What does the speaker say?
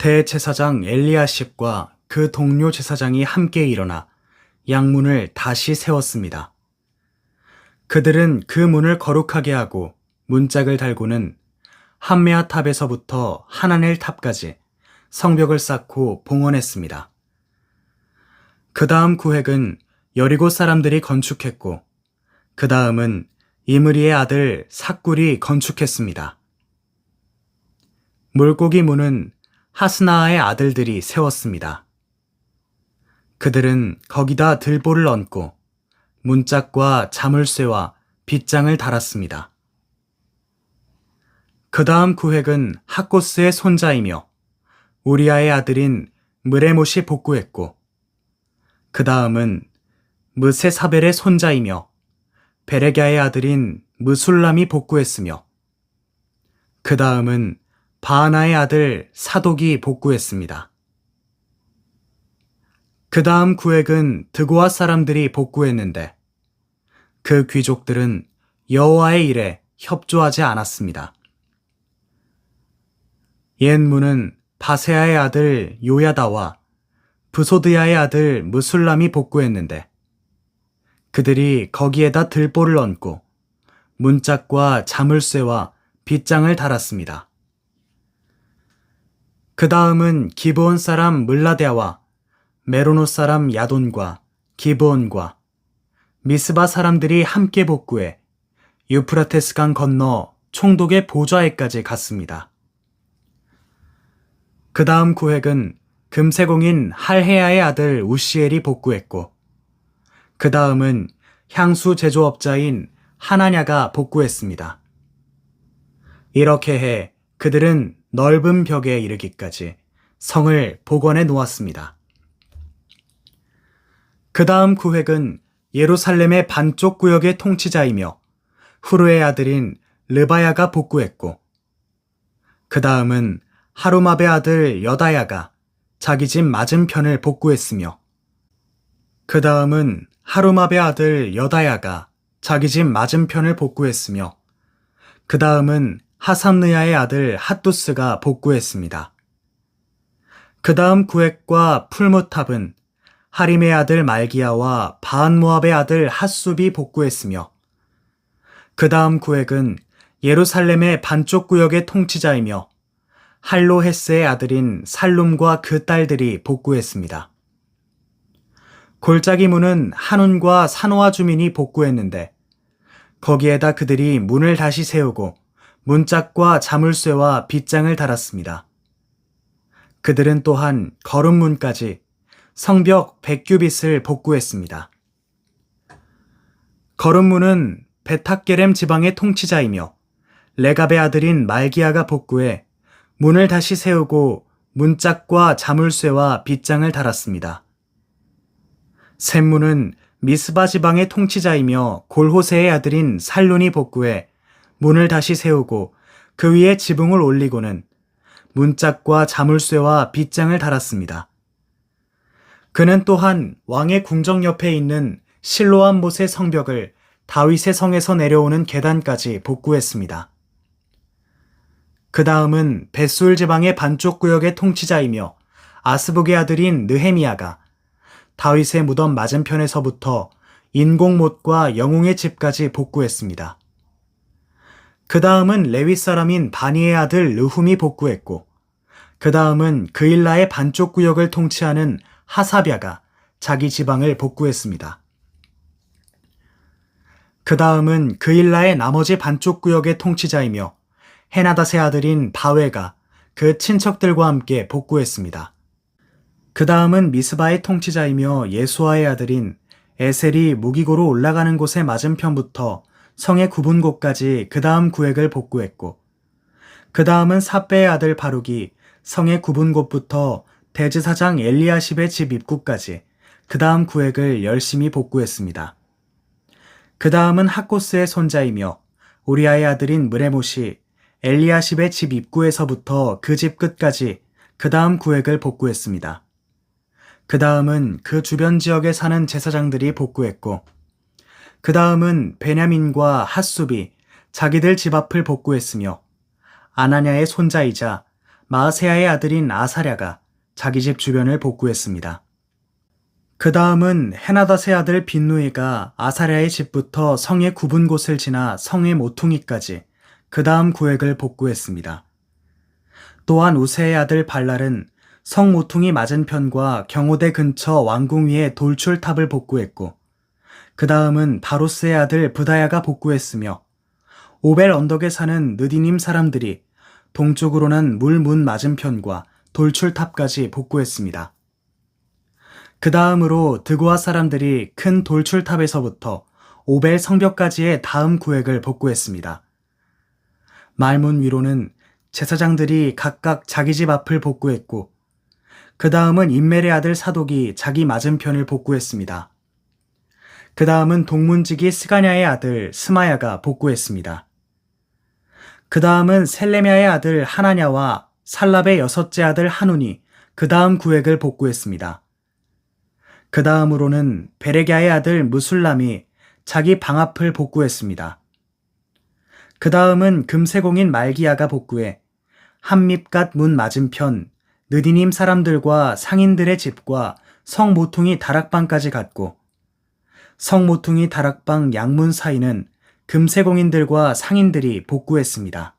대제사장 엘리야십과 그 동료 제사장이 함께 일어나 양문을 다시 세웠습니다. 그들은 그 문을 거룩하게 하고 문짝을 달고는 한메아 탑에서부터 하나넬 탑까지 성벽을 쌓고 봉헌했습니다. 그 다음 구획은 여리고 사람들이 건축했고 그 다음은 이므리의 아들 삭굴이 건축했습니다. 물고기 문은 하스나의 아들들이 세웠습니다. 그들은 거기다 들보를 얹고 문짝과 자물쇠와 빗장을 달았습니다. 그 다음 구획은 하코스의 손자이며 우리아의 아들인 무레못이 복구했고 그 다음은 무세사벨의 손자이며 베레갸의 아들인 무술람이 복구했으며 그 다음은 바하나의 아들 사독이 복구했습니다. 그 다음 구획은 드고아 사람들이 복구했는데 그 귀족들은 여호와의 일에 협조하지 않았습니다. 옛문은 바세아의 아들 요야다와 부소드야의 아들 무술람이 복구했는데 그들이 거기에다 들보를 얹고 문짝과 자물쇠와 빗장을 달았습니다. 그 다음은 기브온 사람 물라데아와 메로노 사람 야돈과 기브온과 미스바 사람들이 함께 복구해 유프라테스 강 건너 총독의 보좌에까지 갔습니다. 그 다음 구획은 금세공인 할헤아의 아들 우시엘이 복구했고 그 다음은 향수 제조업자인 하나냐가 복구했습니다. 이렇게 해 그들은 넓은 벽에 이르기까지 성을 복원해 놓았습니다. 그 다음 구획은 예루살렘의 반쪽 구역의 통치자이며 후르의 아들인 르바야가 복구했고 그 다음은 하루마베 아들 여다야가 자기 집 맞은편을 복구했으며 그 다음은 하루마베 아들 여다야가 자기 집 맞은편을 복구했으며 그 다음은 하삼느야의 아들 핫두스가 복구했습니다. 그 다음 구획과 풀무탑은 하림의 아들 말기야와 바한모압의 아들 핫숲이 복구했으며 그 다음 구획은 예루살렘의 반쪽 구역의 통치자이며 할로헤스의 아들인 살룸과 그 딸들이 복구했습니다. 골짜기 문은 한운과 산호아 주민이 복구했는데 거기에다 그들이 문을 다시 세우고 문짝과 자물쇠와 빗장을 달았습니다. 그들은 또한 거름문까지 성벽 백규빗을 복구했습니다. 거름문은 베탁게렘 지방의 통치자이며 레갑의 아들인 말기야가 복구해 문을 다시 세우고 문짝과 자물쇠와 빗장을 달았습니다. 샘문은 미스바 지방의 통치자이며 골호세의 아들인 살룬이 복구해 문을 다시 세우고 그 위에 지붕을 올리고는 문짝과 자물쇠와 빗장을 달았습니다. 그는 또한 왕의 궁정 옆에 있는 실로암 못의 성벽을 다윗의 성에서 내려오는 계단까지 복구했습니다. 그 다음은 벳술 지방의 반쪽 구역의 통치자이며 아스북의 아들인 느헤미야가 다윗의 무덤 맞은편에서부터 인공못과 영웅의 집까지 복구했습니다. 그 다음은 레위 사람인 바니의 아들 르훔이 복구했고, 그 다음은 그일라의 반쪽 구역을 통치하는 하사비아가 자기 지방을 복구했습니다. 그 다음은 그일라의 나머지 반쪽 구역의 통치자이며 헤나닷의 아들인 바웨가 그 친척들과 함께 복구했습니다. 그 다음은 미스바의 통치자이며 예수아의 아들인 에셀이 무기고로 올라가는 곳의 맞은편부터 성의 굽은 곳까지 그 다음 구획을 복구했고 그 다음은 사배의 아들 바룩이 성의 굽은 곳부터 대지사장 엘리아십의 집 입구까지 그 다음 구획을 열심히 복구했습니다. 그 다음은 하코스의 손자이며 우리아의 아들인 무레못이 엘리아십의 집 입구에서부터 그 집 끝까지 그 다음 구획을 복구했습니다. 그 다음은 그 주변 지역에 사는 제사장들이 복구했고, 그 다음은 베냐민과 핫숲이 자기들 집 앞을 복구했으며, 아나냐의 손자이자 마세아의 아들인 아사랴가 자기 집 주변을 복구했습니다. 그 다음은 헤나닷의 아들 빈누이가 아사랴의 집부터 성의 굽은 곳을 지나 성의 모퉁이까지 그 다음 구획을 복구했습니다. 또한 우세의 아들 발랄은 성 모퉁이 맞은편과 경호대 근처 왕궁 위의 돌출탑을 복구했고 그 다음은 바로스의 아들 부다야가 복구했으며 오벨 언덕에 사는 느디님 사람들이 동쪽으로는 물문 맞은편과 돌출탑까지 복구했습니다. 그 다음으로 드고아 사람들이 큰 돌출탑에서부터 오벨 성벽까지의 다음 구획을 복구했습니다. 말문 위로는 제사장들이 각각 자기 집 앞을 복구했고, 그 다음은 인멜의 아들 사독이 자기 맞은편을 복구했습니다. 그 다음은 동문지기 스가냐의 아들 스마야가 복구했습니다. 그 다음은 셀레미아의 아들 하나냐와 살랍의 여섯째 아들 하눈이 그 다음 구획을 복구했습니다. 그 다음으로는 베레갸의 아들 무술람이 자기 방 앞을 복구했습니다. 그 다음은 금세공인 말기야가 복구해 한밉갓 문 맞은편 느디님 사람들과 상인들의 집과 성 모퉁이 다락방까지 갔고 성모퉁이 다락방 양문 사이는 금세공인들과 상인들이 복구했습니다.